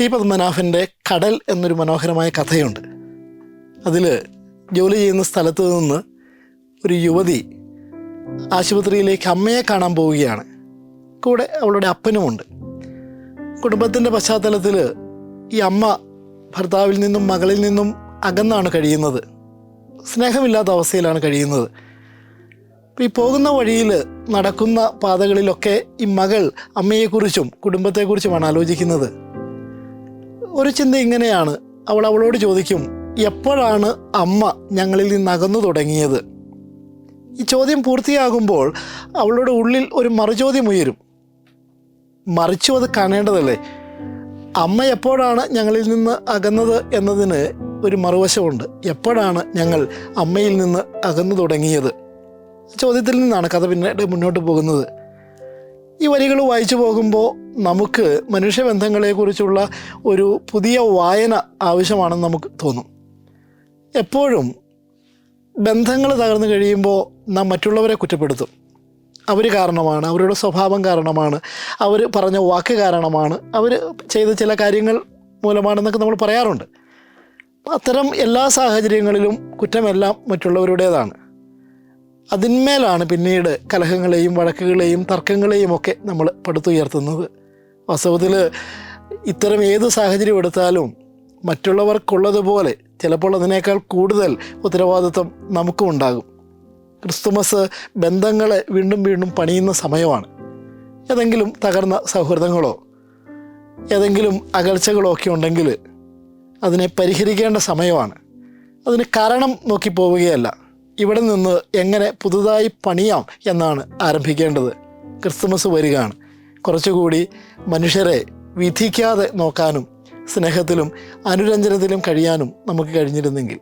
T പത്മനാഭന്റെ കടൽ എന്നൊരു മനോഹരമായ കഥയുണ്ട്. അതിൽ ജോലി ചെയ്യുന്ന സ്ഥലത്ത് നിന്ന് ഒരു യുവതി ആശുപത്രിയിലേക്ക് അമ്മയെ കാണാൻ പോവുകയാണ്. കൂടെ അവളുടെ അപ്പനുമുണ്ട്. കുടുംബത്തിന്റെ പശ്ചാത്തലത്തിൽ ഈ അമ്മ ഭർത്താവിൽ നിന്നും മകളിൽ നിന്നും അകന്നാണ് കഴിയുന്നത്. സ്നേഹമില്ലാത്ത അവസ്ഥയിലാണ് കഴിയുന്നത്. ഈ പോകുന്ന വഴിയിൽ നടക്കുന്ന പാതകളിലൊക്കെ ഈ മകൾ അമ്മയെക്കുറിച്ചും കുടുംബത്തെക്കുറിച്ചുമാണ് ആലോചിക്കുന്നത്. ഒരു ചിന്ത ഇങ്ങനെയാണ്. അവൾ അവളോട് ചോദിക്കും എപ്പോഴാണ് അമ്മ ഞങ്ങളിൽ നിന്ന് അകന്നു തുടങ്ങിയത്? ഈ ചോദ്യം പൂർത്തിയാകുമ്പോൾ അവളുടെ ഉള്ളിൽ ഒരു മറുചോദ്യം ഉയരും. മറിച്ചും അത് കാണേണ്ടതല്ലേ? അമ്മ എപ്പോഴാണ് ഞങ്ങളിൽ നിന്ന് അകന്നത് എന്നതിന് ഒരു മറുവശമുണ്ട്. എപ്പോഴാണ് ഞങ്ങൾ അമ്മയിൽ നിന്ന് അകന്നു തുടങ്ങിയത്? ചോദ്യത്തിൽ നിന്നാണ് കഥ പിന്നീട് മുന്നോട്ട് പോകുന്നത്. ഈ വരികൾ വായിച്ചു പോകുമ്പോൾ നമുക്ക് മനുഷ്യബന്ധങ്ങളെക്കുറിച്ചുള്ള ഒരു പുതിയ വായന ആവശ്യമാണെന്ന് നമുക്ക് തോന്നും. എപ്പോഴും ബന്ധങ്ങൾ തകർന്നു കഴിയുമ്പോൾ നാം മറ്റുള്ളവരെ കുറ്റപ്പെടുത്തും. അവർ കാരണമാണ് അവരുടെ സ്വഭാവം കാരണമാണ് അവർ പറഞ്ഞ വാക്ക് കാരണമാണ് അവർ ചെയ്ത ചില കാര്യങ്ങൾ മൂലമാണെന്നൊക്കെ നമ്മൾ പറയാറുണ്ട്. അത്തരം എല്ലാ സാഹചര്യങ്ങളിലും കുറ്റമെല്ലാം മറ്റുള്ളവരുടേതാണ്. അതിന്മേലാണ് പിന്നീട് കലഹങ്ങളെയും വഴക്കുകളെയും തർക്കങ്ങളെയും ഒക്കെ നമ്മൾ പടുത്തുയർത്തുന്നത്. വാസ്തവത്തിൽ ഇത്തരം ഏത് സാഹചര്യം എടുത്താലും മറ്റുള്ളവർക്കുള്ളതുപോലെ ചിലപ്പോൾ അതിനേക്കാൾ കൂടുതൽ ഉത്തരവാദിത്വം നമുക്കും ഉണ്ടാകും. ക്രിസ്തുമസ് ബന്ധങ്ങളെ വീണ്ടും വീണ്ടും പണിയുന്ന സമയമാണ്. ഏതെങ്കിലും തകർന്ന സൗഹൃദങ്ങളോ ഏതെങ്കിലും അകൽച്ചകളോ ഒക്കെ ഉണ്ടെങ്കിൽ അതിനെ പരിഹരിക്കേണ്ട സമയമാണ്. അതിന് കാരണം നോക്കി പോവുകയല്ല ഇവിടെ നിന്ന് എങ്ങനെ പുതുതായി പണിയാം എന്നാണ് ആരംഭിക്കേണ്ടത്. ക്രിസ്തുമസ് വരികയാണ്. കുറച്ചുകൂടി മനുഷ്യരെ വിധിക്കാതെ നോക്കാനും സ്നേഹത്തിലും അനുരഞ്ജനത്തിലും കഴിയാനും നമുക്ക് കഴിഞ്ഞിരുന്നെങ്കിൽ.